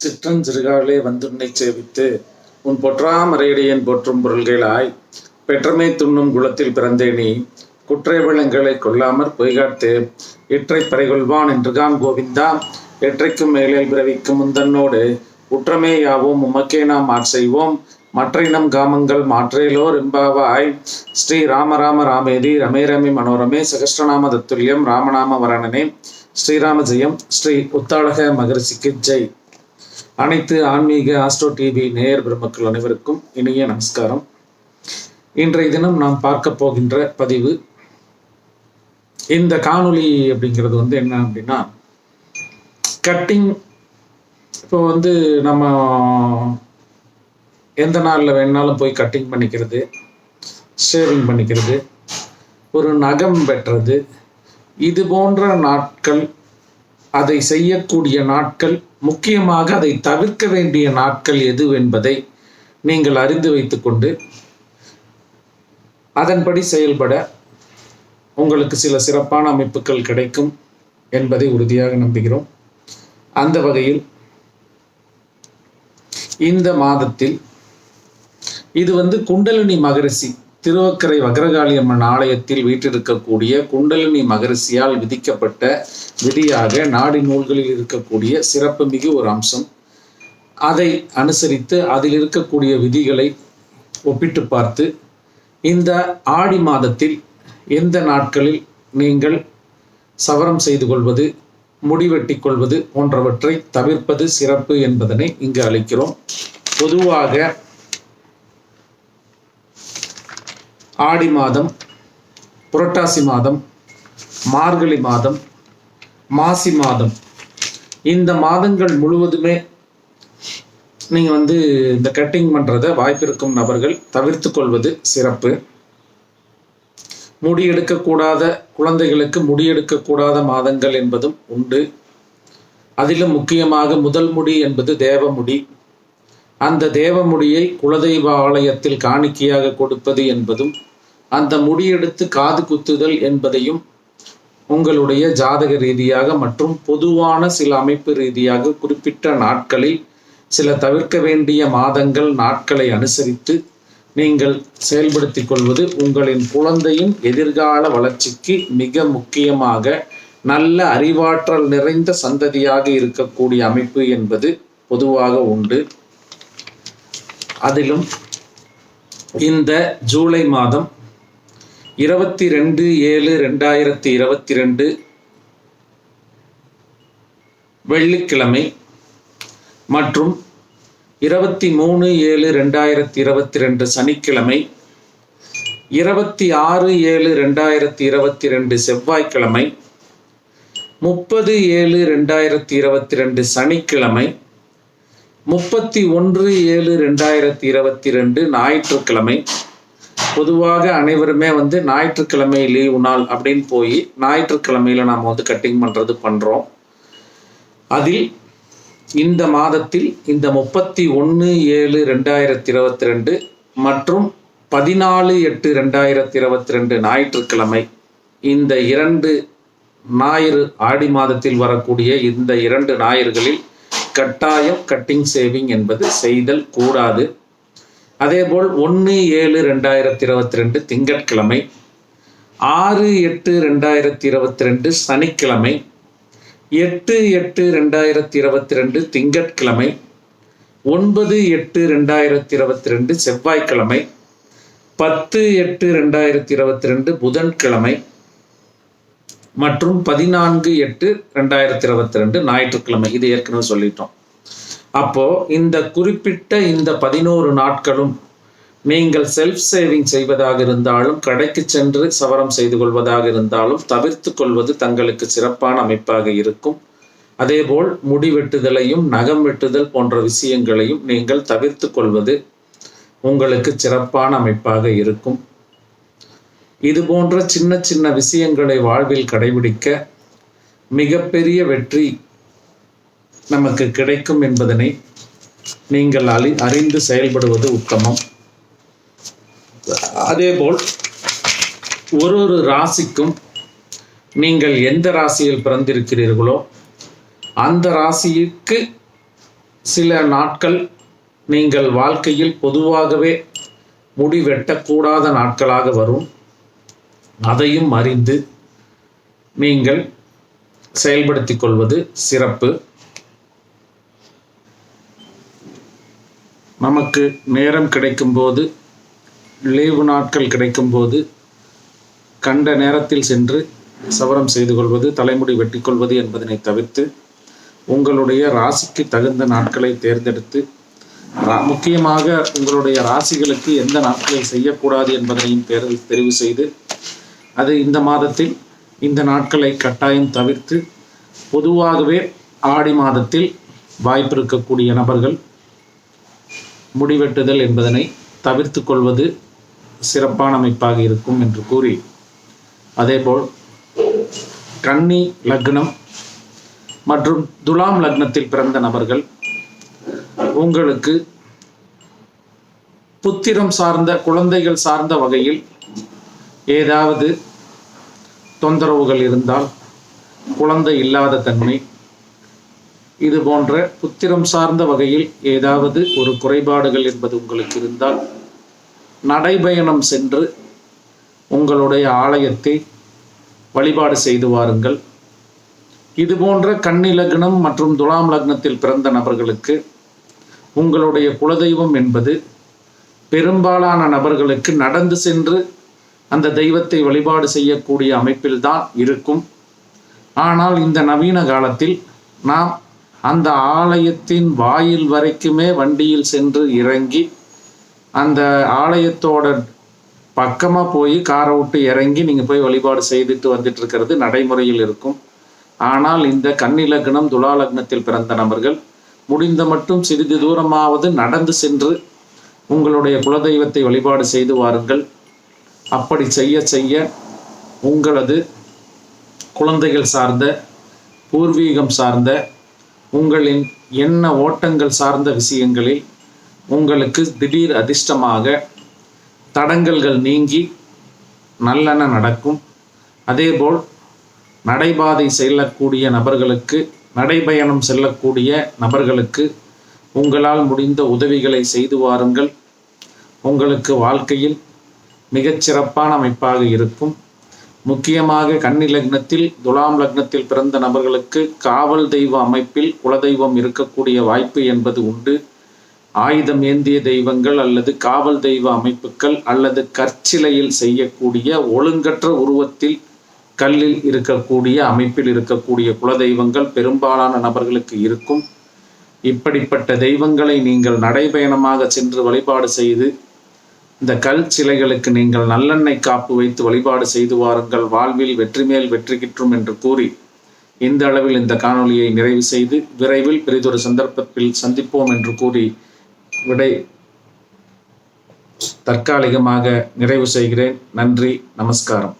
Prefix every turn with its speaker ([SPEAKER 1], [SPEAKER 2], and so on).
[SPEAKER 1] சிற்றஞ்சிறுகாலே வந்துன்னை சேவித்து உன் பொற்றாமரையடியேன் போற்றும் பொருள்களாய் பெற்றமை துண்ணும் குலத்தில் பிறந்தேனி குற்றை விளங்களை கொல்லாமற் பொய்காட்டு இற்றை பறைகொள்வான் என்றுகான் கோவிந்தா எற்றைக்கும் மேலில் பிறவிக்கும் முந்தன்னோடு உற்றமே யாவோம் உமக்கே நாம் ஆட்செய்வோம் மற்றைனம் காமங்கள் மாற்றேலோர் எம்பாவாய் ஸ்ரீ ராம ராம ராமேதி ரமே ரமே மனோரமே சகஸ்ரநாம தத்துல்யம் ராமநாம வரணனே ஸ்ரீராம ஜெயம் ஸ்ரீ உத்தாளக மகரிஷிக்கு ஜெய். அனைத்து ஆன்மீக ஆஸ்ட்ரோ டிவி நேயர் பெருமக்கள் அனைவருக்கும் இனிய நமஸ்காரம். இன்றைய தினம் நாம் பார்க்க போகின்ற பதிவு இந்த காணொளி அப்படிங்கிறது வந்து என்ன அப்படின்னா கட்டிங் இப்போ வந்து நம்ம எந்த நாளில் வேணாலும் போய் கட்டிங் பண்ணிக்கிறது ஷேவிங் பண்ணிக்கிறது ஒரு நகம் பெற்றது இது போன்ற நாட்கள் அதை செய்யக்கூடிய நாட்கள் முக்கியமாக அதை தவிர்க்க வேண்டிய நாட்கள் எது என்பதை நீங்கள் அறிந்து வைத்துக்கொண்டு அதன்படி செயல்பட உங்களுக்கு சில சிறப்பான அமைப்புகள் கிடைக்கும் என்பதை உறுதியாக நம்புகிறோம். அந்த வகையில் இந்த மாதத்தில் இது வந்து குண்டலினி மகரிஷி திருவக்கரை வக்ரகாளியம்மன் ஆலயத்தில் வீற்றிருக்கக்கூடிய குண்டலினி மகரிஷியால் விதிக்கப்பட்ட விதியாக நாடி நூல்களில் இருக்கக்கூடிய சிறப்புமிகு ஒரு அம்சம். அதை அனுசரித்து அதில் இருக்கக்கூடிய விதிகளை ஒப்பிட்டு பார்த்து இந்த ஆடி மாதத்தில் எந்த நாட்களில் நீங்கள் சவரம் செய்து கொள்வது முடிவெட்டி கொள்வது போன்றவற்றை தவிர்ப்பது சிறப்பு என்பதனை இங்கு அளிக்கிறோம். பொதுவாக ஆடி மாதம் புரட்டாசி மாதம் மார்கழி மாதம் மாசி மாதம். இந்த மாதங்கள் முழுவதுமே நீங்கள் வந்து இந்த கட்டிங் பண்ணுறத வாய்ப்பிருக்கும் நபர்கள் தவிர்த்து கொள்வது சிறப்பு. முடி எடுக்கக்கூடாத குழந்தைகளுக்கு முடி எடுக்கக்கூடாத மாதங்கள் என்பதும் உண்டு. அதிலும் முக்கியமாக முதல் முடி என்பது தேவமுடி. அந்த தேவமுடியை குலதெய்வ ஆலயத்தில் காணிக்கையாக கொடுப்பது என்பதும் அந்த முடியெடுத்து காது குத்துதல் என்பதையும் உங்களுடைய ஜாதக ரீதியாக மற்றும் பொதுவான சில அமைப்பு ரீதியாக குறிப்பிட்ட நாட்களில் சில தவிர்க்க வேண்டிய மாதங்கள் நாட்களை அனுசரித்து நீங்கள் செயல்படுத்தி கொள்வது உங்களின் குழந்தையின் எதிர்கால வளர்ச்சிக்கு மிக முக்கியமாக நல்ல அறிவாற்றல் நிறைந்த சந்ததியாக இருக்கக்கூடிய அமைப்பு என்பது பொதுவாக உண்டு. அதிலும் இந்த ஜூலை மாதம் இருபத்தி ரெண்டு ஏழு ரெண்டாயிரத்தி இருபத்தி ரெண்டு வெள்ளிக்கிழமை மற்றும் இருபத்தி மூணு ஏழு ரெண்டாயிரத்தி இருபத்தி ரெண்டு சனிக்கிழமை இருபத்தி ஆறு ஏழு ரெண்டாயிரத்தி இருபத்தி ரெண்டு செவ்வாய்க்கிழமை முப்பது ஏழு ரெண்டாயிரத்தி இருபத்தி ரெண்டு சனிக்கிழமை முப்பத்தி ஒன்று ஏழு ரெண்டாயிரத்தி இருபத்தி ரெண்டு ஞாயிற்றுக்கிழமை பொதுவாக அனைவருமே வந்து ஞாயிற்றுக்கிழமை லீவு நாள் அப்படின்னு போய் ஞாயிற்றுக்கிழமையில நாம் வந்து கட்டிங் பண்ணுறது பண்ணுறோம் அதில் இந்த மாதத்தில் இந்த முப்பத்தி ஒன்று ஏழு ரெண்டாயிரத்தி இருபத்தி ரெண்டு மற்றும் பதினாலு எட்டு ரெண்டாயிரத்தி இருபத்தி ரெண்டு ஞாயிற்றுக்கிழமை இந்த இரண்டு ஞாயிறு ஆடி மாதத்தில் வரக்கூடிய இந்த இரண்டு ஞாயிறுகளில் கட்டாயம் கட்டிங் சேவிங் என்பது செய்தல் கூடாது. அதேபோல் ஒன்று ஏழு ரெண்டாயிரத்தி இருபத்தி ரெண்டு திங்கட்கிழமை ஆறு எட்டு ரெண்டாயிரத்தி இருபத்தி ரெண்டு சனிக்கிழமை எட்டு எட்டு ரெண்டாயிரத்தி இருபத்தி ரெண்டு திங்கட்கிழமை ஒன்பது எட்டு ரெண்டாயிரத்தி இருபத்தி ரெண்டு செவ்வாய்க்கிழமை பத்து எட்டு ரெண்டாயிரத்தி இருபத்தி ரெண்டு புதன்கிழமை மற்றும் பதினான்கு எட்டு ரெண்டாயிரத்தி இருபத்தி ரெண்டு ஞாயிற்றுக்கிழமை. இது ஏற்கனவே சொல்லிட்டோம். அப்போ இந்த குறிப்பிட்ட இந்த பதினோரு நாட்களும் நீங்கள் செல்ஃப் சேவிங் செய்வதாக இருந்தாலும் கடைக்கு சென்று சவரம் செய்து கொள்வதாக இருந்தாலும் தவிர்த்து கொள்வது தங்களுக்கு சிறப்பான அமைப்பாக இருக்கும். அதேபோல் முடி வெட்டுதலையும் நகம் வெட்டுதல் போன்ற விஷயங்களையும் நீங்கள் தவிர்த்து கொள்வது உங்களுக்கு சிறப்பான அமைப்பாக இருக்கும். இது போன்ற சின்ன சின்ன விஷயங்களை வாழ்வில் கடைபிடிக்க மிகப்பெரிய வெற்றி நமக்கு கிடைக்கும் என்பதனை நீங்கள் அறி அறிந்து செயல்படுவது உத்தமம். அதேபோல் ஒரு ஒரு ராசிக்கும் நீங்கள் எந்த ராசியில் பிறந்திருக்கிறீர்களோ அந்த ராசிக்கு சில நாட்கள் நீங்கள் வாழ்க்கையில் பொதுவாகவே முடி வெட்டக்கூடாத நாட்களாக வரும். அதையும் அறிந்து நீங்கள் செயல்படுத்திக் கொள்வது சிறப்பு. நமக்கு நேரம் கிடைக்கும்போது லீவு நாட்கள் கிடைக்கும்போது கண்ட நேரத்தில் சென்று சவரம் செய்து கொள்வது தலைமுடி வெட்டிக்கொள்வது என்பதனை தவிர்த்து உங்களுடைய ராசிக்கு தகுந்த நாட்களை தேர்ந்தெடுத்து முக்கியமாக உங்களுடைய ராசிகளுக்கு எந்த நாட்களில் செய்யக்கூடாது என்பதனையும் தேர்வு தெரிவு செய்து அது இந்த மாதத்தில் இந்த நாட்களை கட்டாயம் தவிர்த்து பொதுவாகவே ஆடி மாதத்தில் வாய்ப்பு இருக்கக்கூடிய நபர்கள் முடிவெட்டுதல் என்பதனை தவிர்த்து கொள்வது சிறப்பான அமைப்பாக இருக்கும் என்று கூறி அதேபோல் கன்னி லக்னம் மற்றும் துலாம் லக்னத்தில் பிறந்த நபர்கள் உங்களுக்கு புத்திரம் சார்ந்த குழந்தைகள் சார்ந்த வகையில் ஏதாவது தொந்தரவுகள் இருந்தால் குழந்தை இல்லாத தன்மை இது போன்ற புத்திரம் சார்ந்த வகையில் ஏதாவது ஒரு குறைபாடுகள் என்பது உங்களுக்கு இருந்தால் நடைபயணம் சென்று உங்களுடைய ஆலயத்தை வழிபாடு செய்து வாருங்கள். இது போன்ற கன்னி லக்னம் மற்றும் துலாம் லக்னத்தில் பிறந்த நபர்களுக்கு உங்களுடைய குலதெய்வம் என்பது பெரும்பாலான நபர்களுக்கு நடந்து சென்று அந்த தெய்வத்தை வழிபாடு செய்யக்கூடிய அமைப்பில்தான் இருக்கும். ஆனால் இந்த நவீன காலத்தில் நாம் அந்த ஆலயத்தின் வாயில் வரைக்குமே வண்டியில் சென்று இறங்கி அந்த ஆலயத்தோட பக்கமாக போய் காரை விட்டு இறங்கி நீங்கள் போய் வழிபாடு செய்துட்டு வந்துட்டு இருக்கிறது நடைமுறையில் இருக்கும். ஆனால் இந்த கன்னிலக்னம் துலாலக்னத்தில் துலா லக்னத்தில் பிறந்த நபர்கள் முடிந்த மட்டும் சிறிது தூரமாவது நடந்து சென்று உங்களுடைய குலதெய்வத்தை வழிபாடு செய்து வாருங்கள். அப்படி செய்ய செய்ய உங்களது குழந்தைகள் சார்ந்த பூர்வீகம் சார்ந்த உங்களின் எண்ண ஓட்டங்கள் சார்ந்த விஷயங்களில் உங்களுக்கு திடீர் அதிர்ஷ்டமாக தடங்கல்கள் நீங்கி நல்லென நடக்கும். அதேபோல் நடைபாதை செல்லக்கூடிய நபர்களுக்கு நடைபயணம் செல்லக்கூடிய நபர்களுக்கு உங்களால் முடிந்த உதவிகளை செய்து வாருங்கள். உங்களுக்கு வாழ்க்கையில் மிகச்சிறப்பான அமைப்பாக இருக்கும். முக்கியமாக கன்னி லக்னத்தில் துலாம் லக்னத்தில் பிறந்த நபர்களுக்கு காவல் தெய்வ அமைப்பில் குலதெய்வம் இருக்கக்கூடிய வாய்ப்பு என்பது உண்டு. ஆயுதம் ஏந்திய தெய்வங்கள் அல்லது காவல் தெய்வ அமைப்புகள் அல்லது கற்சிலையில் செய்யக்கூடிய ஒழுங்கற்ற உருவத்தில் கல்லில் இருக்கக்கூடிய அமைப்பில் இருக்கக்கூடிய குலதெய்வங்கள் பெரும்பாலான நபர்களுக்கு இருக்கும். இப்படிப்பட்ட தெய்வங்களை நீங்கள் நடைபயணமாக சென்று வழிபாடு செய்து இந்த கல் சிலைகளுக்கு நீங்கள் நல்லெண்ணெய் காப்பு வைத்து வழிபாடு செய்து வாருங்கள். வாழ்வில் வெற்றி மேல் வெற்றி கிற்றும் என்று கூறி இந்த அளவில் இந்த காணொலியை நிறைவு செய்து விரைவில் பெரிதொரு சந்தர்ப்பத்தில் சந்திப்போம் என்று கூறி விடை தற்காலிகமாக நிறைவு செய்கிறேன். நன்றி நமஸ்காரம்.